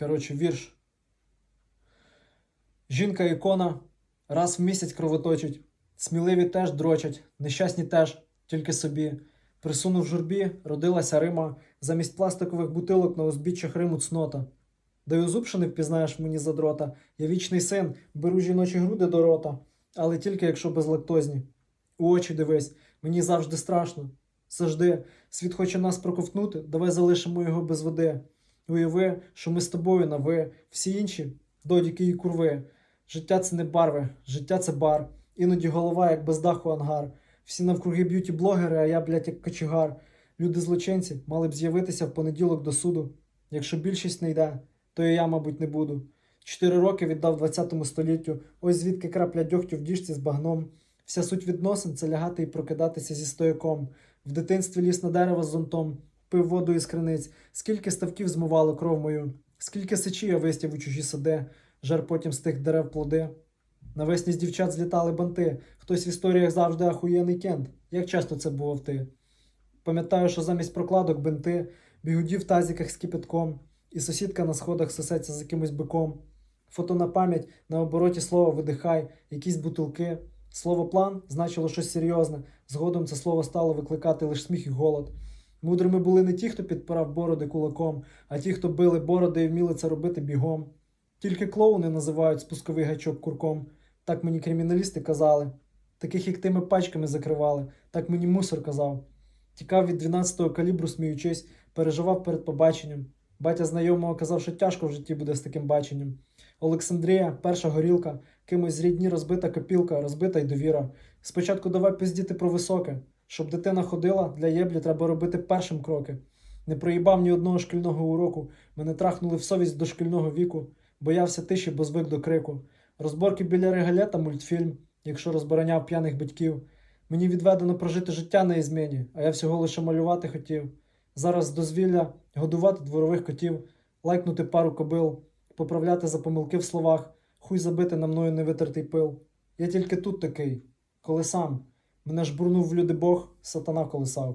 Коротше, вірш. Жінка ікона раз в місяць кровоточить. Сміливі теж дрочать, нещасні теж, тільки собі. Присунув журбі, родилася Рима, замість пластикових бутилок на узбіччях Риму цнота. Даю зуб, що не впізнаєш мені задрота. Я вічний син, беру жіночі груди до рота, але тільки якщо безлактозні. У очі дивись, мені завжди страшно. Завжди, світ хоче нас проковтнути, давай залишимо його без води. Уяви, що ми з тобою на ви, всі інші додіки і курви. Життя це не барви, життя це бар. Іноді голова, як без даху ангар. Всі навкруги б'юті-блогери, а я, блядь, як кочегар. Люди злочинці мали б з'явитися в понеділок до суду. Якщо більшість не йде, то і я, мабуть, не буду. Чотири роки віддав 20 століттю, ось звідки крапля дьогтю в діжці з багном. Вся суть відносин це лягати і прокидатися зі стояком. В дитинстві ліз на дерево з зонтом, пив воду із криниць, скільки ставків змивало кров мою, скільки сечі я вистів у чужі сади, жар потім з тих дерев плоди. Навесні з дівчат злітали банти, хтось в історіях завжди ахуєний кент. Як часто це бував ти? Пам'ятаю, що замість прокладок бинти, бігуді в тазіках з кипятком, і сусідка на сходах сосеться з якимось биком. Фото на пам'ять, на обороті слова видихай, якісь бутилки. Слово план значило щось серйозне. Згодом це слово стало викликати лише сміх і голод. Мудрими були не ті, хто підпирав бороди кулаком, а ті, хто били бороди і вміли це робити бігом. Тільки клоуни називають спусковий гачок курком. Так мені криміналісти казали. Таких як тими пачками закривали, так мені мусор казав. Тікав від 12-го калібру, сміючись, переживав перед побаченням. Батя знайомого казав, що тяжко в житті буде з таким баченням. Олександрія, перша горілка, кимось з рідні розбита копілка, розбита й довіра. Спочатку давай пиздіти про високе. Щоб дитина ходила, для єблі треба робити першим кроки. Не проїбав ні одного шкільного уроку, мене трахнули в совість до шкільного віку, боявся тиші, бо звик до крику. Розборки біля регалета мультфільм, якщо розбороняв п'яних батьків. Мені відведено прожити життя на ізміні, а я всього лише малювати хотів. Зараз дозвілля годувати дворових котів, лайкнути пару кобил, поправляти за помилки в словах, хуй забити на мною невитертий пил. Я тільки тут такий, коли сам. Мене ж бурнув в люди Бог, сатана колесав.